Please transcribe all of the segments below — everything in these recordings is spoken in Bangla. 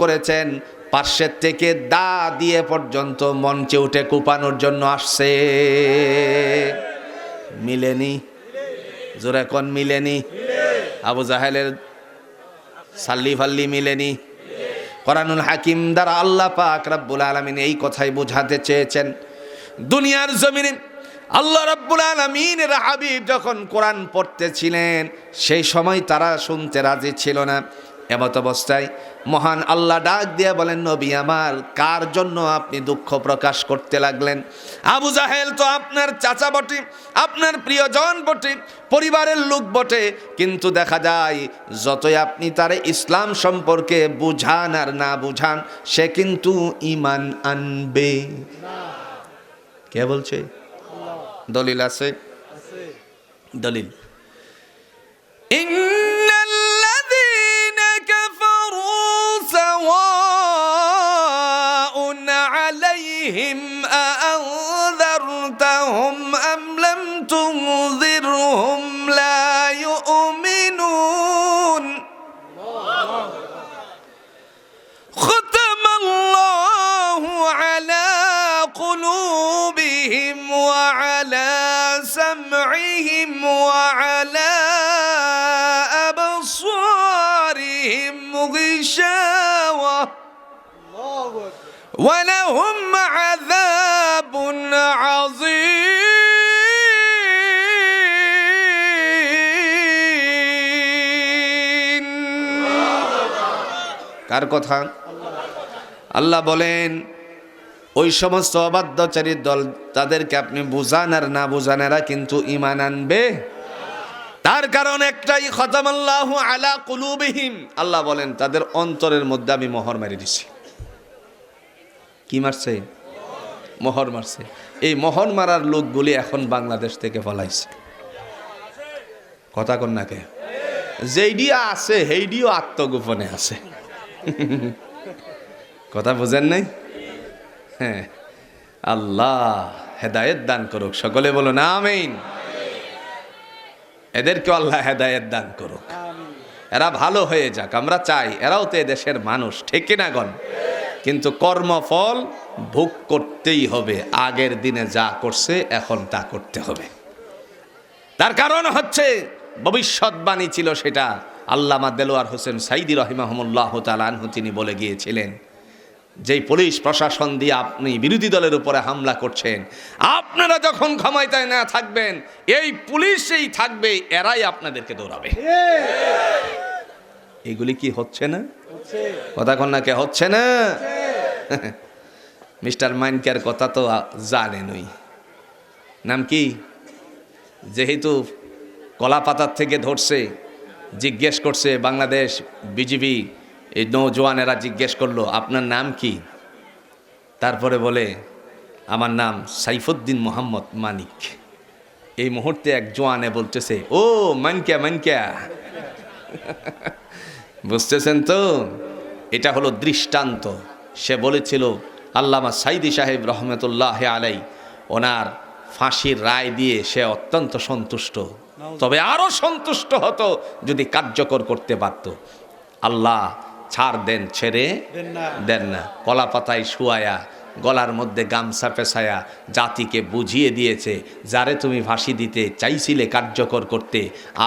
করেছেন, পার্শ্বের থেকে দা দিয়ে পর্যন্ত মঞ্চে উঠে কুপানোর জন্য আসছে। মিলেনি? জোরে কোন মিলেনি? আবু জাহেলের সাল্লি ফাল্লি মিলেনি? কোরআনুল হাকিম দ্বারা আল্লাহ পাক রাব্বুল আলামিন এই কথাই বোঝাতে চেয়েছেন। দুনিয়ার জমিনে আল্লাহ রাব্বুল আলামিনের হাবিব যখন কোরআন পড়তেছিলেন, সেই সময় তারা শুনতে রাজি ছিল না। এমত অবস্থায় মহান আল্লাহ ডাক দিয়ে বলেন নবী আমার কার জন্য আপনি দুঃখ প্রকাশ করতে লাগলেন? আবু জাহেল তো আপনার চাচা বটে আপনার প্রিয়জন বটে পরিবারের লোক বটে কিন্তু দেখা যায় যতই আপনি তার ইসলাম সম্পর্কে বুঝান আর না বুঝান সে কিন্তু ইমান আনবে। কে বলছে? দলিল আছে? দলিল। إن عليهم أأنذرتهم أم لم تنذرهم لا يؤمنون ختم الله على قلوبهم وعلى سمعهم وعلى أبصارهم غشاوة. ولهم কার কথা? আল্লাহ বলেন, ওই সমস্ত অবাধ্যচারীর দল তাদেরকে আপনি বুঝান আর না বুঝান, এরা কিন্তু ইমান আনবে। তার কারণ একটাই খতম আল্লাহ আলা কুলুবিহিম। আল্লাহ বলেন, তাদের অন্তরের মধ্যে আমি মোহর মারি দিছি। কি মারছে? মোহর মারছে। এই মোহর মারার লোকগুলি এখন বাংলাদেশ থেকে ফলাইছে। কথা কন্যাকে যেইডিয়া আছে, সেইডিও আত্মগোপনে আছে। কথা বোঝেন নাই? হ্যাঁ। আল্লাহ হেদায়েত দান করুক। সকলে বলুন আমিন। এদেরকে আল্লাহ হেদায়েত দান করুক। এরা ভালো হয়ে যাক আমরা চাই। এরাও তো এদেশের মানুষ ঠিক না গণ? কিন্তু কর্মফল ভোগ করতেই হবে। আগের দিনে যা করছে এখন তা করতে হবে। তার কারণ হচ্ছে ভবিষ্যৎবাণী ছিল সেটা। আল্লামা দেলোয়ার হোসেন সাইদি রহিমাহমুল্লাহ তালানহু তিনি বলে গিয়েছিলেন যেই পুলিশ প্রশাসন দিয়ে আপনি বিরোধী দলের উপরে হামলা করছেন আপনারা যখন ক্ষমতায় না থাকবেন এই পুলিশেই থাকবে এরাই আপনাদেরকে দৌড়াবে। এগুলি কি হচ্ছে না? কথা কন্যাকে হচ্ছে না? মিস্টার মাইনকার কথা তো জানেনই। নাম কি? যেহেতু কলা পাতার থেকে ধরছে জিজ্ঞেস করছে, বাংলাদেশ বিজিবি এই নৌজওয়ানেরা জিজ্ঞেস করল, আপনার নাম কি? তারপরে বলে, আমার নাম সাইফুদ্দিন মোহাম্মদ মানিক। এই মুহূর্তে এক জোয়ানে বলতেছে, ও মানক্যা মানক্যা বুঝতেছেন তো? এটা হলো দৃষ্টান্ত। সে বলেছিল, আল্লামা সাইদি সাহেব রহমতুল্লাহ আলাই ওনার ফাঁসির রায় দিয়ে সে অত্যন্ত সন্তুষ্ট। তবে আরও সন্তুষ্ট হতো যদি কার্যকর করতে পারত। আল্লাহ ছাড় দেন ছেড়ে দেন না। কলা পাতায় শুয়ায়া গলার মধ্যে গামছা পেছায়া জাতিকে বুঝিয়ে দিয়েছে, যারে তুমি ফাঁসি দিতে চাইছিলে কার্যকর করতে,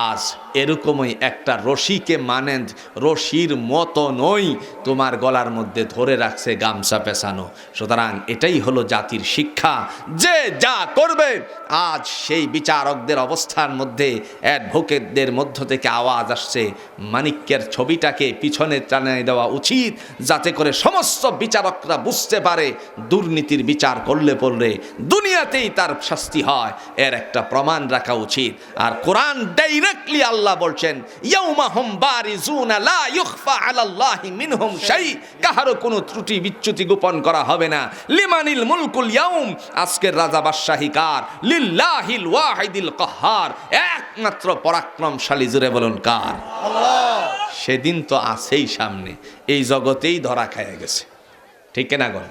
আজ এরকমই একটা রশিকে মানেন, রশির মতো নই তোমার গলার মধ্যে ধরে রাখছে গামছা পেছানো। সুতরাং এটাই হলো জাতির শিক্ষা, যে যা করবে, আজ সেই বিচারকদের অবস্থার মধ্যে অ্যাডভোকেটদের মধ্য থেকে আওয়াজ আসছে, মানিক্যের ছবিটাকে পিছনে টানিয়ে দেওয়া উচিত, যাতে করে সমস্ত বিচারকরা বুঝতে পারে দুর্নীতির বিচার করলে পড়লে দুনিয়াতেই তার শাস্তি হয়। এর একটা প্রমাণ রাখা উচিত। আর কোরআন ডাইরেক্টলি আল্লাহ বলছেন কাহারও কোনো ত্রুটি বিচ্যুতি গোপন করা হবে না। লিমানিল মুলকুল ইয়াউম আজকের রাজা বাদশাহী কার? লিল্লাহিল ওয়াহিদিল কাহ্হার একমাত্র পরাক্রমশালী জুড়ে বলুন কার? সেদিন তো আছেই সামনে। এই জগতেই ধরা খায় গেছে। ঠিক না গো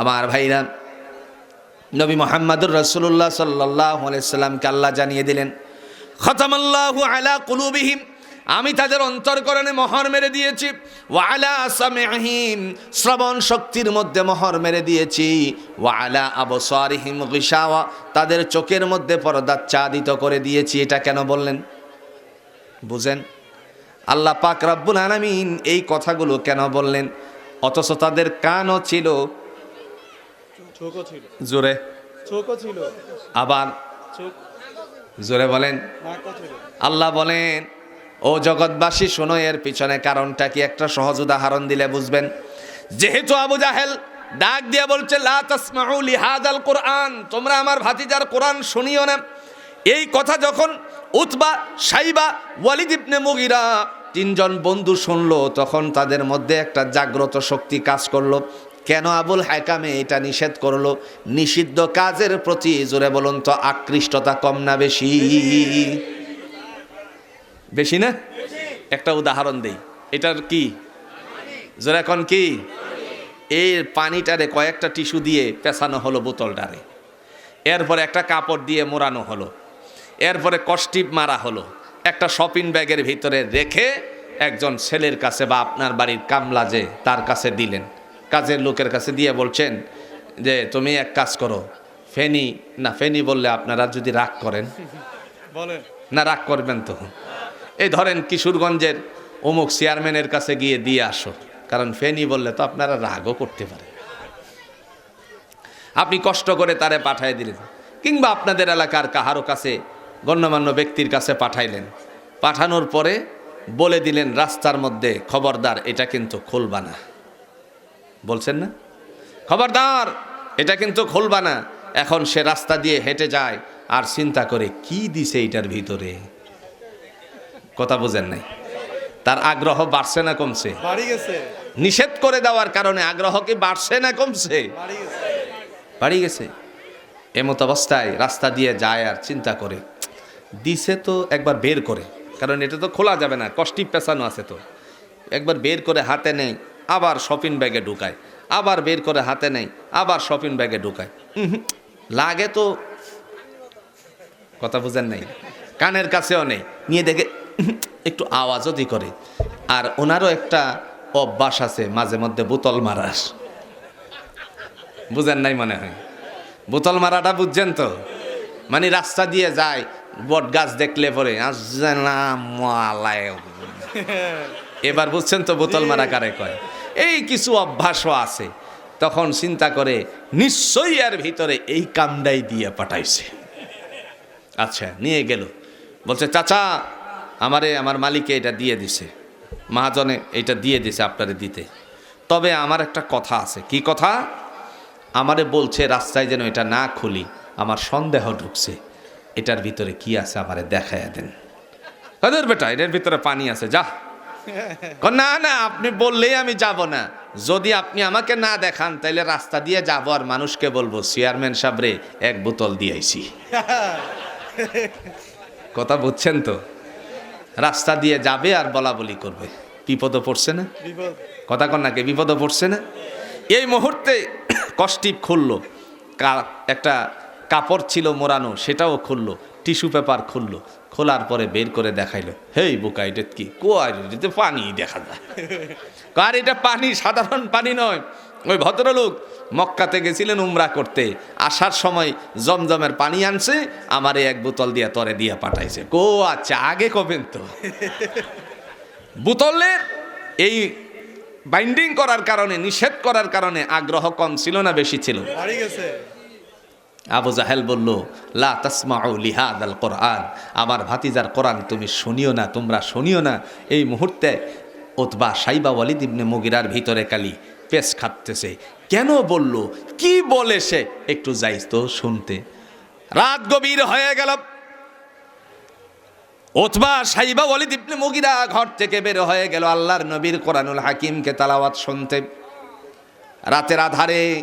আমার ভাইরা নবী মোহাম্মদুর রসুল্লাহ সাল্লাহ সাল্লামকে আল্লাহ জানিয়ে দিলেন খতামাল্লাহু আলা কুলুবিহিম। আমি তাদের অন্তরকরণে মোহর মেরে দিয়েছি ওয়ালা সামিহিম শ্রবণ শক্তির মধ্যে মোহর মেরে দিয়েছি ওয়ালা আবসারিহিম গিশাওয়া। তাদের চোখের মধ্যে পর্দাচ্ছাদিত করে দিয়েছি এটা কেন বললেন? বুঝেন আল্লাহ পাক রাব্বুল আলামিন এই কথাগুলো কেন বললেন? অথচ তাদের কানও ছিল জোরে। ছিল। আবার জোরে বলেন। আল্লাহ বলেন ও জগৎবাসী শোনো এর পিছনে কারণটা কি? একটা সহজ উদাহরণ দিলে বুঝবেন। যেহেতু আবু জাহেল ডাক দিয়ে বলছে লা তাসমাউ লিহাদাল কোরআন তোমরা আমার ভাতিজার কোরআন শুনিও না। এই কথা যখন উতবা, সাইবা, ওয়ালিদ ইবনে মুগিরা তিনজন বন্ধু শুনলো, তখন তাদের মধ্যে একটা জাগ্রত শক্তি কাজ করল। কেন আবুল হাকামে এটা নিষেধ করল? নিষিদ্ধ কাজের প্রতি, জোরে বলুন তো, আকৃষ্টতা কম না বেশি? বেশি না? একটা উদাহরণ দেই। এটার কি? জোরে এখন কি? এই পানিটারে কয়েকটা টিস্যু দিয়ে পেছানো হলো বোতলটারে। এরপর একটা কাপড় দিয়ে মোড়ানো হলো। এরপরে কষ্টিপ মারা হলো। একটা শপিং ব্যাগের ভিতরে রেখে একজন ছেলের কাছে বা আপনার বাড়ির কামলা যে তার কাছে দিলেন। কাজের লোকের কাছে দিয়ে বলছেন যে তুমি এক কাজ করো ফেনি না ফেনি বললে আপনারা যদি রাগ করেন। না রাগ করবেন তো। এই ধরেন কিশোরগঞ্জের অমুক চেয়ারম্যানের কাছে গিয়ে দিয়ে আসো। কারণ ফেনি বললে তো আপনারা রাগও করতে পারে। আপনি কষ্ট করে তারে পাঠাই দিলেন। কিংবা আপনাদের এলাকার কাহারও কাছে গণ্যমান্য ব্যক্তির কাছে পাঠাইলেন। পাঠানোর পরে বলে দিলেন রাস্তার মধ্যে খবরদার এটা কিন্তু খুলবা না। বলছেন না? খবরদার এটা কিন্তু খুলবা না। এখন সে রাস্তা দিয়ে হেঁটে যায় আর চিন্তা করে কি দিছে এটার ভিতরে? কথা বোঝেন নাই। তার আগ্রহ বাড়ছে না কমছে? নিষেধ করে দেওয়ার কারণে আগ্রহ কি বাড়ছে না কমছে? বাড়ি গেছে। এমত অবস্থায় রাস্তা দিয়ে যায় আর চিন্তা করে দিছে তো একবার বের করে। কারণ এটা তো খোলা যাবে না, কষ্টি পেঁচানো আছে তো। একবার বের করে হাতে নেই, আবার শপিং ব্যাগে ঢুকায়। আবার বের করে হাতে নেই, আবার শপিং ব্যাগে ঢুকায়। লাগে তো। কথা বুঝেন নাই? কানের কাছেও নেই। নিয়ে দেখে একটু আওয়াজও করে। আর ওনারও একটা অভ্যাস আছে, মাঝে মধ্যে বোতল মারাস বুঝেন নাই মনে হয়? বোতল মারাটা বুঝছেন তো? মানে রাস্তা দিয়ে যায় বট গাছ দেখলে পরে। এবার বুঝছেন তো বোতল মারা কারে কয়? এই কিছু অভ্যাসও আছে। তখন চিন্তা করে, নিশ্চয়ই এর ভিতরে এই কামডাই দিয়ে পাঠাইছে। আচ্ছা নিয়ে গেল। বলছে, চাচা, আমারে, আমার মালিকে এটা দিয়ে দিছে। মহাজনে এটা দিয়ে দিছে আপনারে দিতে। তবে আমার একটা কথা আছে। কি কথা? আমারে বলছে, রাস্তায় যেন এটা না খুলি, আমার সন্দেহ ঢুকছে। এটার ভিতরে কি আছে আমারে দেখাইয়া দেন। কাদের বেটা এটার ভিতরে পানি আছে যা। না না আপনি বললেই আমি যাব না। যদি আপনি আমাকে না দেখান তাহলে রাস্তা দিয়ে যাব আর মানুষকে বলব চেয়ারম্যান সাবরে এক বোতল দিয়ে দিয়েছি কথা বুঝছেন তো? রাস্তা দিয়ে যাবে আর বলা বলি করবে। বিপদও পড়ছে না? বিপদ। কথা কন্যাকে বিপদে পড়ছে না? এই মুহূর্তে কষ্টিপ খুললো। একটা কাপড় ছিল মোড়ানো, সেটাও খুললো, টিস্যু পেপার খুললো, খোলার পরে বের করে দেখাইলো। হেই, বুকা, এটা কি? কোয়ার পানি, দেখা যায়। কার এটা পানি? সাধারণ পানি নয়। ওই ভদ্রলোক মক্কাতে গেছিলেন উমরা করতে। আসার সময় জমজমের পানি আনছে, আমারে এক বোতল দিয়া তরে দিয়া পাঠাইছে। কো আচ্ছা আগে কবেন তো? বোতলের এই বাইন্ডিং করার কারণে, নিষেধ করার কারণে আগ্রহ কম ছিল না, বেশি ছিল। আবু জাহেল বলল, লা তাসমাউ লিহাদ আল কোরআন। আমার ভাতিজার কোরআন তুমি শুনিও না, তোমরা শুনিও না। এই মুহূর্তে ওতবা সাইবা ওয়ালিদ ইবনে মুগিরার ভিতরে কালি পেশ খাটতেছে। কেন বলল? কি বলে সে? একটু যাইস তো শুনতে। রাত গভীর হয়ে গেল। ওতবা সাইবা ওয়ালিদ ইবনে মুগিরা ঘর থেকে বের হয়ে গেল আল্লাহর নবীর কোরআনুল হাকিমকে তালাওয়াত শুনতে। রাতের আধারে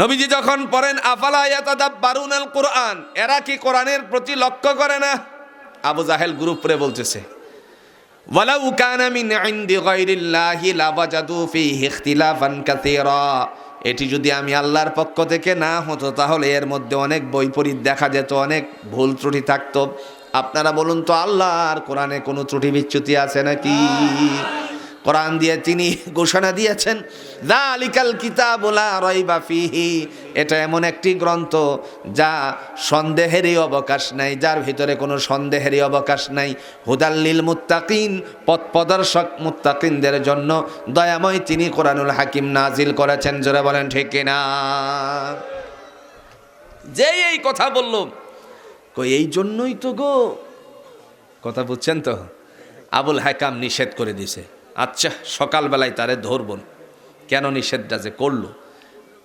নবীজি যখন পড়েন, আফালা ইয়াতাদাব্বারুন আল কোরআন এরা কি কোরআনের প্রতি লক্ষ্য করে না? আবু জাহেল গ্রুপ করে বলতেছে, ওয়ালাউ কানা মিন ইনদি গায়রিল্লাহি লাওয়াজাদু ফীহি ইখতিলাফান কাসীরা। এটি যদি আমি আল্লাহর পক্ষ থেকে না হতো, তাহলে এর মধ্যে অনেক বৈপরীত দেখা যেত, অনেক ভুল ত্রুটি থাকতো। আপনারা বলুন তো, আল্লাহর কোরআনে কোনো ত্রুটি বিচ্যুতি আছে নাকি? কোরআন দিয়ে তিনি ঘোষণা দিয়েছেন জালিকাল কিতাবুলা রয়বা ফিহি। এটা এমন একটি গ্রন্থ যা সন্দেহেরই অবকাশ নাই, যার ভিতরে কোনো সন্দেহেরই অবকাশ নাই। হুদাল্লিল মুত্তাকিন, পথ প্রদর্শক মুত্তাকিনদের জন্য দয়াময় তিনি কোরআনুল হাকিম নাজিল করেছেন, জোরে বলেন ঠিক কিনা? যেই এই কথা বলল, কই এই জন্যই তো গো। কথা বুঝছেন তো? আবুল হাকাম নিষেধ করে দিছে আচ্ছা সকালবেলায় তারে ধরব কেন নিষেধটা যে করল?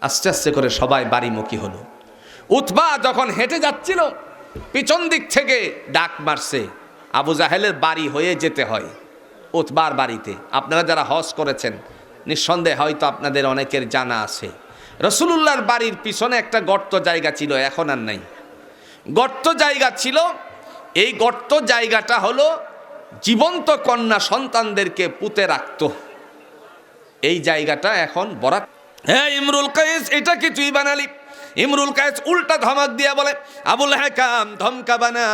আস্তে আস্তে করে সবাই বাড়িমুখী হলো। উতবা যখন হেঁটে যাচ্ছিল, পিছন দিক থেকে ডাক মারছে, আবু জাহেলের বাড়ি হয়ে যেতে হয় উতবার বাড়িতে। আপনারা যারা হজ করেছেন, নিঃসন্দেহে হয়তো আপনাদের অনেকের জানা আছে। রসুলুল্লাহর বাড়ির পিছনে একটা গর্ত জায়গা ছিল, এখন আর নাই। গর্ত জায়গা ছিল, এই গর্ত জায়গাটা হলো জীবন্ত কন্যা সন্তানদেরকে পুঁতে রাখত। এই জায়গাটা এখন বরাত। হ্যাঁ ইমরুল কাইস, এটা কি তুই বানালি? ইমরুল কায়েস উল্টা ধমক দিয়া বলে, আবুল হাকাম ধমকাবানা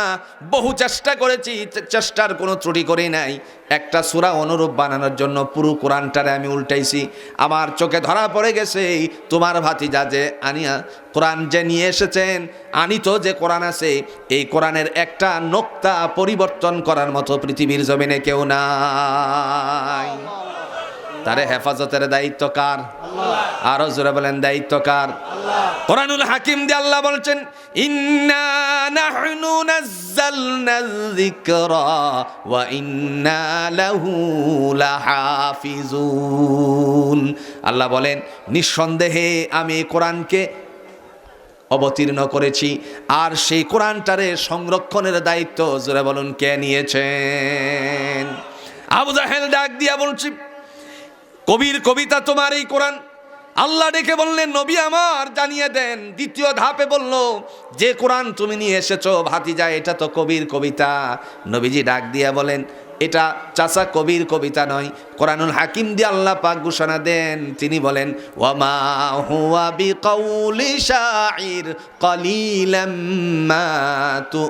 বহু চেষ্টা করেছি চেষ্টার কোনো ত্রুটি করি নাই। একটা সুরা অনুরূপ বানানোর জন্য পুরো কোরআনটারে আমি উল্টাইছি। আমার চোখে ধরা পড়ে গেছে, তোমার ভাতিজা যে আনিয়া কোরআন যে নিয়ে এসেছেন, আনিত যে কোরআন আছে, এই কোরআনের একটা নোক্তা পরিবর্তন করার মতো পৃথিবীর জমিনে কেউ নাই। তারে হেফাজতের দায়িত্ব কার? আরও জোরে বলেন দায়িত্ব কার? কোরআনুল হাকিম দিয়ে আল্লাহ বলছেন ইন্না নাহনু নাযালনা যিকরা ওয়া ইন্না লাহু লাহাফিজুন। আল্লাহ বলেন নিঃসন্দেহে আমি কোরআনকে অবতীর্ণ করেছি আর সেই কোরআনটারে সংরক্ষণের দায়িত্ব জোরে বলুন কে নিয়েছেন? আবু জাহেল ডাক দিয়া বলছি কবির কবিতা তোমার এই কোরআন। আল্লাহ ডেকে বললেন, নবী আমার জানিয়ে দেন। দ্বিতীয় ধাপে বলল, যে কোরআন তুমি নিয়ে এসেছ ভাতিজা, এটা তো কবির কবিতা। নবীজি ডাক দিয়া বলেন, এটা চাচা কবির কবিতা নয়, কোরআনুল হাকিম দিয়ে আল্লাহ পাক ঘোষণা দেন। তিনি বলেন, ওয়ামা হুয়া শাইর তু